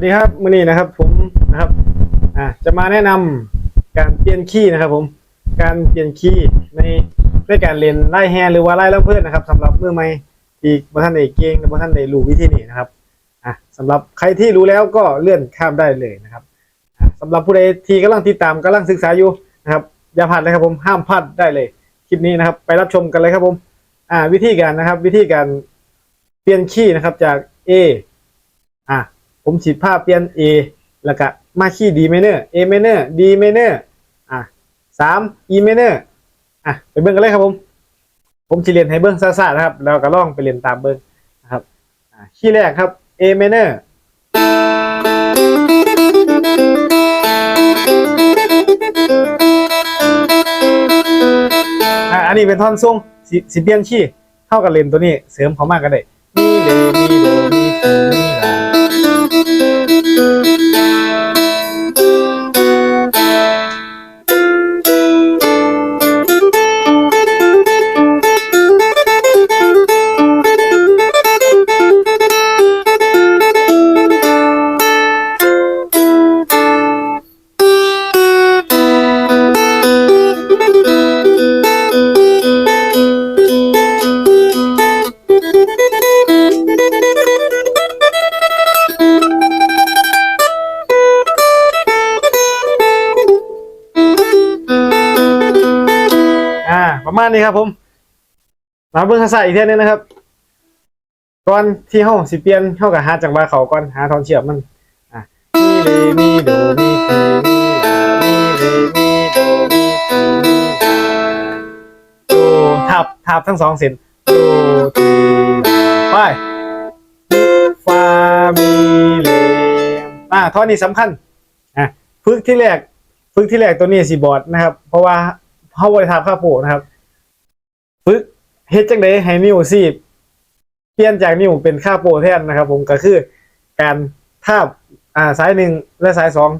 วัสดีครับมื่อนี้นะครับ ผมนะครับอ่าจะมาแนะนำการเปลี่ยนคีย์นะครับ ผมการเปลี่ยนคีย์ในในการเรียนไล่แฮหรือว่าไล่ลำเพื่อนนะครับสำหรับมือใหม่ที่บท่านได้เก่งหรือบ่ท่านได้รู้วิธีนี้นะครับอะสำหรับใครที่รู้แล้วก็เลื่อนข้ามได้เลยนะครับอะสำหรับผู้ใดที่กำลังติดตามกำลังศึกษาอยู่นะครับ อย่าพลาดเลยครับผมห้ามพลาดได้เลยคลิปนี้นะครับ ไปรับชมกันเลยครับผมอ่าวิธีการนะครับ วิธีการเปลี่ยนคีย์นะครับจาก A อะ ผมฉีดผ้าเปลี่ยน A แล้วก็มาขี้ D minor A minor D minor อะสาม E minor อะไปเบิ่งกันเลยครับผม ผมจะเรียนให้เบิ่งซ่าๆนะครับ แล้วก็ลองไปเรียนตามเบิ่งนะครับอะขี้แรกครับ A minor อะอันนี้เป็นท่อนทรงสิสิเปลี่ยนขี้เท่ากับเรียนตัวนี้เสริมเขามากก็ได้มีเดมีโดมีทีมีลา อ่า ประมาณนี้ครับผมมาเบิ่งภาษาอีกเท่านึงนะครับก่อนที่ห้องสิเปลี่ยนเข้ากับหาจังหวะเขาก่อนหาทอนเชือกมันอะมีเรมีโดมีทีมีลามีเรมีโดมีทีมีลาโดทับทับทั้งสองเส้นโดทีไปฟามีเลอ่าท่อนนี้สำคัญอะฝึกที่แรกฝึกที่แรกตัวนี้สีบอร์ดนะครับ เพราะว่า เขาบริทาบข้าโปนะครับฝึกเฮ็ดจังไดให้นิ้วซีบเปลี่ยนจากนิ้วเป็นข้าโปะแทนนะครับ ผมก็คือการทาบอ่าสายหนึ่งและสายสอง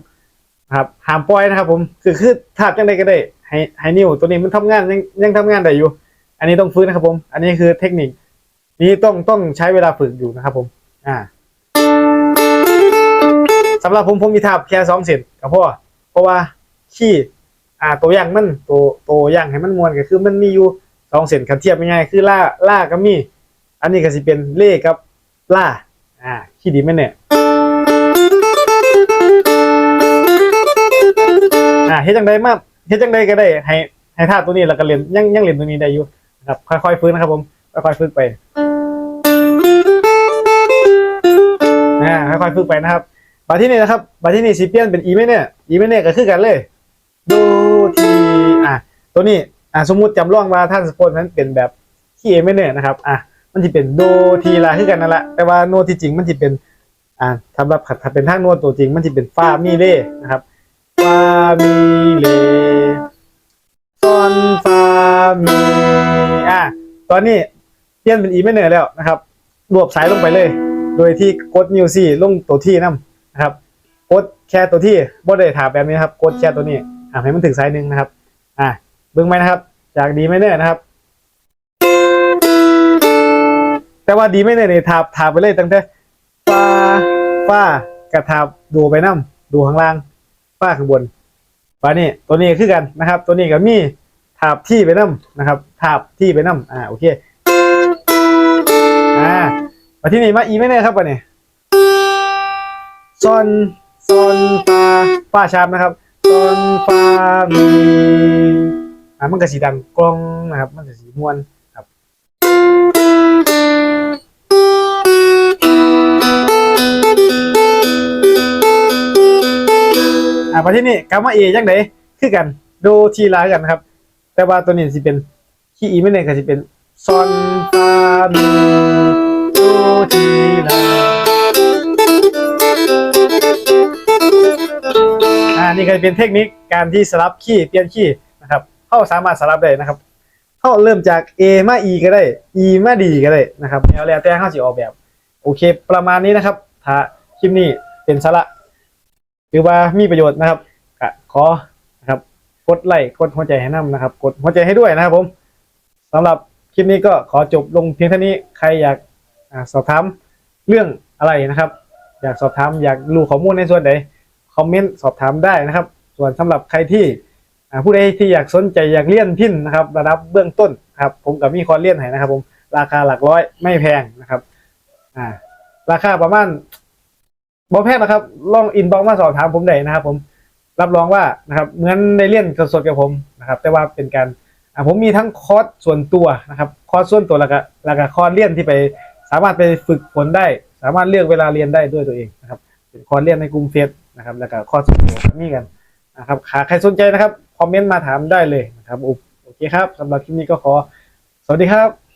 ครับหามปล่อยนะครับ ผมคือคือทาบจังไดก็ได้ให้ให้นิ้วตัวนี้มันทำงานยังยังทำงานได้อยู่ อันนี้ต้องฝึกนะครับ ผม อันนี้คือเทคนิค นี้ต้องต้องใช้เวลาฝึกอยู่นะครับ ผม อ่าสำหรับผมผมมีทาบแค่สองเส้นก็พอเพราะว่าขี้ อ่าตัวอย่างมันตัวตัวอย่างให้มันมวนก็คือมันมีอยู่สองเส้นคันเทียบง่ายๆคือล่าล่าก็มี อันนี้ก็สิเป็นเล่กับล่าอ่าขี้ดีไหมเนี่ยอ่าเฮ็ดจังไดมาเฮ็ดจังไดก็ได้ให้ให้ท่าตัวนี้แล้วก็เล่นยังยังเล่นตัวนี้ได้อยู่นะครับค่อยๆฝึกนะครับผมค่อยๆฝึกไปอ่าค่อยๆฝึกไปนะครับบัดที่นี่นะครับบัดที่นี่สิเปลี่ยนเป็นอีเมเนอร์อีเมเนอร์ก็คือกันเลย ดูทีอะตัวนี้อะสมมุติจำลองว่าท่านสปอนนั้นเป็นแบบที่เอไม่เนี่ยนะครับอะมันจะเป็นโดทีลาคือกันนั่นแหละแต่ว่าโน้ตที่จริงมันจะเป็นอะสำหรับถ้าเป็นทางโน้ตตัวจริงมันจะเป็นฟามีเล่นะครับฟามีเล่ซอนฟามีอะตอนนี้เปลี่ยนเป็นอีไม่เนอแล้วนะครับ รวบสายลงไปเลย โดยที่กดนิวซี่ลงตัวที่นํนนะครับ กดแค่ตัวที่บ่ได้ถามแบบนี้ครับ กดแค่ตัวนี้ อ่าให้มันถึงสายหนึ่งนะครับ อ่าเบิ้งไหมนะครับ จากดีไม่เน่นะครับ แต่ว่าดีไม่เน่เนี่ยทาบทาบไปเลยตั้งแต่ฟ้าฟ้ากระทาบดูไปน้ำดูข้างล่างฟ้าข้างบนฟ้านี่ตัวนี้คือกันนะครับ ตัวนี้ก็มีทาบที่ไปน้ำนะครับทาบที่ไปน้ำอ่าโอเคอ่ามาที่นี่มาอีไม่เน่ครับวันนี้ซอนซอนฟาฟาชาร์ปนะครับต้น ฟามีอะมันก็สีดังกล้องนะครับ มันจะสีม่วนครับอะมาที่นี่กามาเอยังไงคือกันดูทีลากันครับ แต่ว่าตัวนี้สิเป็นคีย์อีไม่เนี่ยก็สิเป็นซอนฟามีโดทีลา อ่านี่ก็เป็นเทคนิคการที่สลับคีย์เปลี่ยนคีย์นะครับเข้าสามารถสลับได้นะครับเข้าเริ่มจาก A มา E ก็ได้ E มา D ก็ได้นะครับแล้วแล้วแต่เข้าสิออกแบบ โอเค ประมาณนี้นะครับ ถ้าคลิปนี้เป็นสาระหรือว่ามีประโยชน์นะครับขอนะครับกดไลค์กดหัวใจให้นํนะครับ กดหัวใจให้ด้วยนะครับผมสำหรับคลิปนี้ก็ขอจบลงเพียงเท่านี้ใครอยากอสอบถามเรื่องอะไรนะครับ อยากสอบถามอยากรู้ข้อมูลในส่วนใด คอมเมนต์สอบถามได้นะครับ ส่วนสำหรับใครที่ผู้ใดที่อยากสนใจอยากเรียนพินนะครับ ระดับเบื้องต้นครับ ผมกับมีคอร์สเรียนให้นะครับ ผมราคาหลักร้อยไม่แพงนะครับอ่าราคาประมาณบอแพงนะครับลองอินบ็อกมาสอบถามผมได้นะครับ ผมรับรองว่านะครับเหมือนในเรียนสดๆกับผมนะครับ แต่ว่าเป็นการผมมีทั้งคอร์สส่วนตัวนะครับ คอร์สส่วนตัวแล้วก็แล้วก็คอร์สเรียนที่ไป สามารถไปฝึกฝนได้ สามารถเลือกเวลาเรียนได้ด้วยตัวเองนะครับ เป็นคอร์สเรียนในกลุ่มเฟซนะครับ แล้วก็คอร์สนอนตัวมีกันนะครับหากใครสนใจนะครับ คอมเมนต์มาถามได้เลยนะครับโอเคครับสำหรับคลิปนี้ก็ขอ สวัสดีครับ